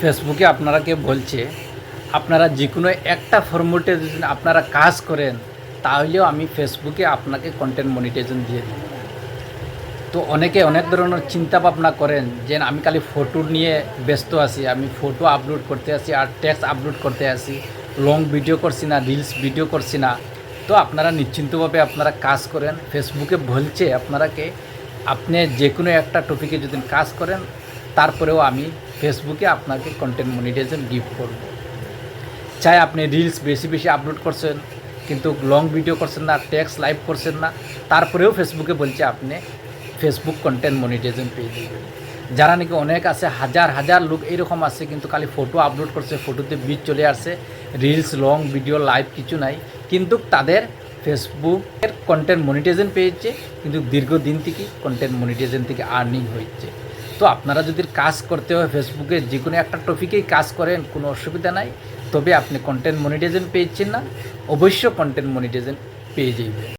ফেসবুকে আপনারা কে বলছে, আপনারা যে কোনো একটা ফর্মেটে যদি আপনারা কাজ করেন, তাহলেও আমি ফেসবুকে আপনাকে কন্টেন্ট মনিটাইজেশন দিয়ে দিই তো অনেকে অনেক ধরনের চিন্তা ভাবনা করেন যে আমি খালি ফটো নিয়ে ব্যস্ত আছি, আমি ফটো আপলোড করতে আসি আর টেক্সট আপলোড করতে আসি লং ভিডিও করছি না রিলস ভিডিও করছি না। তো আপনারা নিশ্চিন্তভাবে আপনারা কাজ করেন, ফেসবুকে বলছে আপনারাকে, আপনি যে কোনো একটা টপিকে যদি কাজ করেন, তারপরেও আমি ফেসবুকে আপনাকে কন্টেন্ট মনিটাইজেশন গিফট করব। চাই আপনি রিলস বেশি বেশি আপলোড করছেন, কিন্তু লং ভিডিও করছেন না টেক্সট লাইভ করছেন না, তারপরেও ফেসবুকে বলছে আপনি ফেসবুক কন্টেন্ট মনিটাইজেশন পেয়ে যাবেন। যারা নাকি অনেক আছে, হাজার হাজার লোক এরকম আছে, কিন্তু খালি ফটো আপলোড করছে ফটোতে বিচ চলে আসছে রিলস লং ভিডিও লাইভ কিছু নাই, কিন্তু তাদের ফেসবুকের কন্টেন্ট মনিটাইজেশন পেয়েছে কিন্তু দীর্ঘদিন থেকে কন্টেন্ট মনিটাইজেশন থেকে আর্নিং হচ্ছে। তো আপনারা যদি কাজ করতে হয় ফেসবুকে যে কোনো একটা টপিকেই কাজ করেন, কোনো অসুবিধা নাই। তবে আপনি কন্টেন্ট মনিটাইজেশন পেয়েছেন না অবশ্য কন্টেন্ট মনিটাইজেশন পেয়ে যাবেন